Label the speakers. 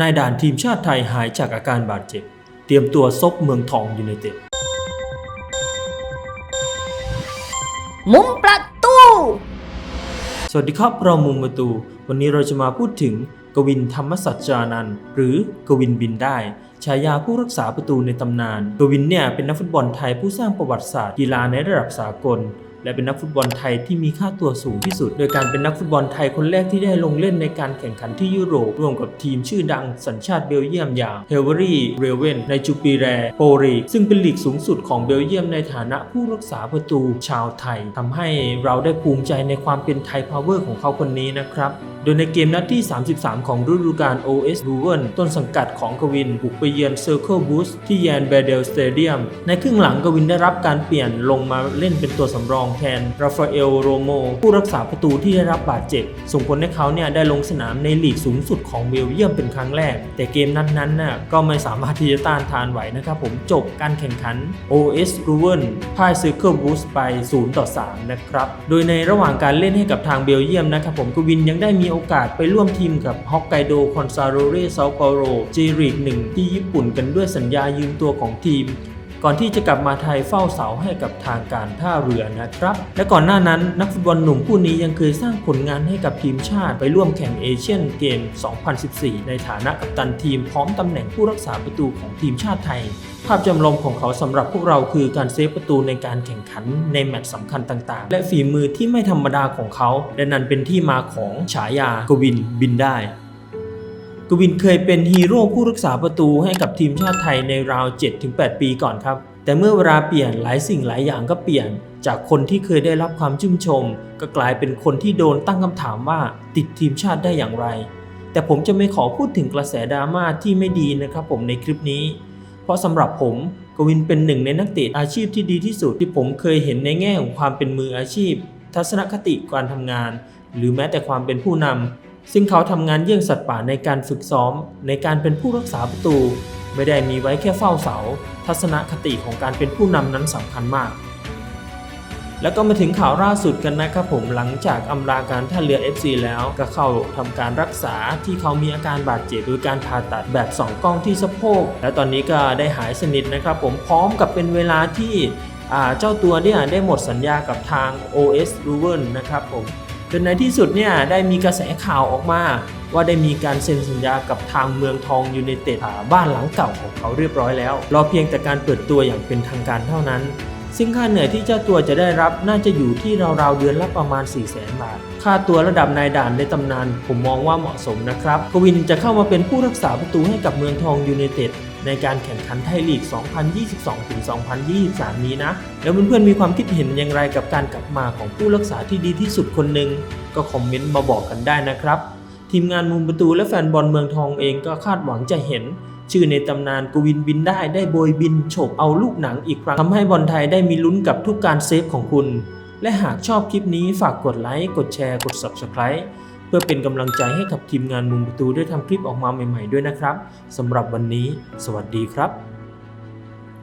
Speaker 1: นายด่านทีมชาติไทยหายจากอาการบาดเจ็บ เตรียมตัวซบเมืองทองยูไนเต็ด
Speaker 2: มุมประตู
Speaker 1: สวัสดีครับ เรามุมประตู วันนี้เราจะมาพูดถึงกวินธรรมสัจจานันท์หรือกวินบินได้ ฉายาผู้รักษาประตูในตำนาน กวินเนี่ยเป็นนักฟุตบอลไทยผู้สร้างประวัติศาสตร์กีฬาในระดับสากล และเป็นนักฟุตบอลไทยที่มีค่าตัวสูงที่สุด โดยการเป็นนักฟุตบอลไทยคนแรกที่ได้ลงเล่นในการแข่งขันที่ยุโรปร่วมกับทีมชื่อดังสัญชาติเบลเยียมอย่างเฮเวอรี่เรเวนในจูปีแรโปรีซึ่งเป็นลีกสูงสุดของเบลเยียมในฐานะผู้รักษาประตูชาวไทยทำให้เราได้ภูมิใจในความเป็นไทยพาวเวอร์ของเขาคนนี้นะครับ โดยในเกมนัดที่ 33 ของฤดูกาล OS r u v e n ต้นสังกัดของกวินบุกไปเยือน Circle Boost ที่แยนเบเดลสเตเดียมในครึ่งหลังกวินได้รับการเปลี่ยนลงมาเล่นเป็นตัวสำรองแทนราฟาเอลโรโมผู้รักษาประตูที่ได้รับบาดเจ็บ ส่งผลให้เขาเนี่ยได้ลงสนามในลีกสูงสุดของเบลเยียมเป็นครั้งแรก แต่เกมนั้นๆน่ะก็ไม่สามารถที่จะต้านทานไหวนะครับผมจบการแข่งขัน OS r u v e n พ่าย Circle Boost ไป0ต่อ3นะครับโดยในระหว่างการเล่นให้กับทางเบลเยียมนะครับผมกวินยังได้มีโอกาสไปร่วมทีมกับฮอกไกโดคอนซาโรเรเซาเปาโรเจรีกหนึ่งที่ญี่ปุ่นกันด้วยสัญญายืมตัวของทีม ก่อนที่จะกลับมาไทยเฝ้าเสาให้กับทางการท่าเรือนะครับ และก่อนหน้านั้นนักฟุตบอลหนุ่มผู้นี้ยังเคยสร้างผลงานให้กับทีมชาติไปร่วมแข่งเอเชียนเกม 2014 ในฐานะกัปตันทีมพร้อมตำแหน่งผู้รักษาประตูของทีมชาติไทย ภาพจำลองของเขาสำหรับพวกเราคือการเซฟประตูในการแข่งขันในแมตช์สำคัญต่างๆ และฝีมือที่ไม่ธรรมดาของเขา และนั่นเป็นที่มาของฉายากวินบินได้ กวินเคยเป็นฮีโร่ผู้รักษาประตูให้กับทีมชาติไทยในราว 7-8 ปีก่อนครับ แต่เมื่อเวลาเปลี่ยนหลายสิ่งหลายอย่างก็เปลี่ยน จากคนที่เคยได้รับความชื่นชม ก็กลายเป็นคนที่โดนตั้งคำถามว่าติดทีมชาติได้อย่างไร แต่ผมจะไม่ขอพูดถึงกระแสดราม่าที่ไม่ดีนะครับผมในคลิปนี้ เพราะสำหรับผมกวินเป็นหนึ่งในนักเตะอาชีพที่ดีที่สุดที่ผมเคยเห็นในแง่ของความเป็นมืออาชีพ ทัศนคติการทำงาน หรือแม้แต่ความเป็นผู้นำ ซึ่งเขาทำงานเยี่ยงสัตว์ป่าในการฝึกซ้อม ในการเป็นผู้รักษาประตู ไม่ได้มีไว้แค่เฝ้าเสา ทัศนคติของการเป็นผู้นำนั้นสำคัญมาก แล้วก็มาถึงข่าวล่าสุดกันนะครับผมหลังจากอำลาการท่าเรือ FC แล้วก็เข้าทำการรักษาที่เขามีอาการบาดเจ็บโดยการผ่าตัดแบบสองกล้องที่สะโพกและตอนนี้ก็ได้หายสนิทนะครับ ผมพร้อมกับเป็นเวลาที่เจ้าตัวเนี่ยได้หมดสัญญากับทาง OS r u v e n นะครับผม จนในที่สุดเนี่ยได้มีกระแสข่าวออกมา ว่าได้มีการเซ็นสัญญากับทางเมืองทองยูไนเต็ดบ้านหลังเก่าของเขาเรียบร้อยแล้ว รอเพียงแต่การเปิดตัวอย่างเป็นทางการเท่านั้น ซึ่งค่าเหนื่อยที่เจ้าตัวจะได้รับน่าจะอยู่ที่ราวๆเดือนละประมาณ 4 0 0แสนบาท ค่าตัวระดับนายด่านในตำนาน ผมมองว่าเหมาะสมนะครับ กวินจะเข้ามาเป็นผู้รักษาประตูให้กับเมืองทองยูไนเต็ด ในการแข่งขันไทยลีก 2022-2023 นี้นะ แล้วเพื่อนๆมีความคิดเห็นอย่างไรกับการกลับมาของผู้รักษาที่ดีที่สุดคนหนึ่งก็คอมเมนต์มาบอกกันได้นะครับ ทีมงานมุมประตูและแฟนบอลเมืองทองเองก็คาดหวังจะเห็น ชื่อในตำนานกวินบินได้ได้โบยบินโฉบเอาลูกหนังอีกครั้งทำให้บอลไทยได้มีลุ้นกับทุกการเซฟของคุณ และหากชอบคลิปนี้ฝากกดไลค์กดแชร์กด Subscribe พื่อเป็นกำลังใจให้กับทีมงานมุมประตูได้ทำคลิปออกมาใหม่ ๆ ด้วยนะครับสำหรับวันนี้ สวัสดีครับ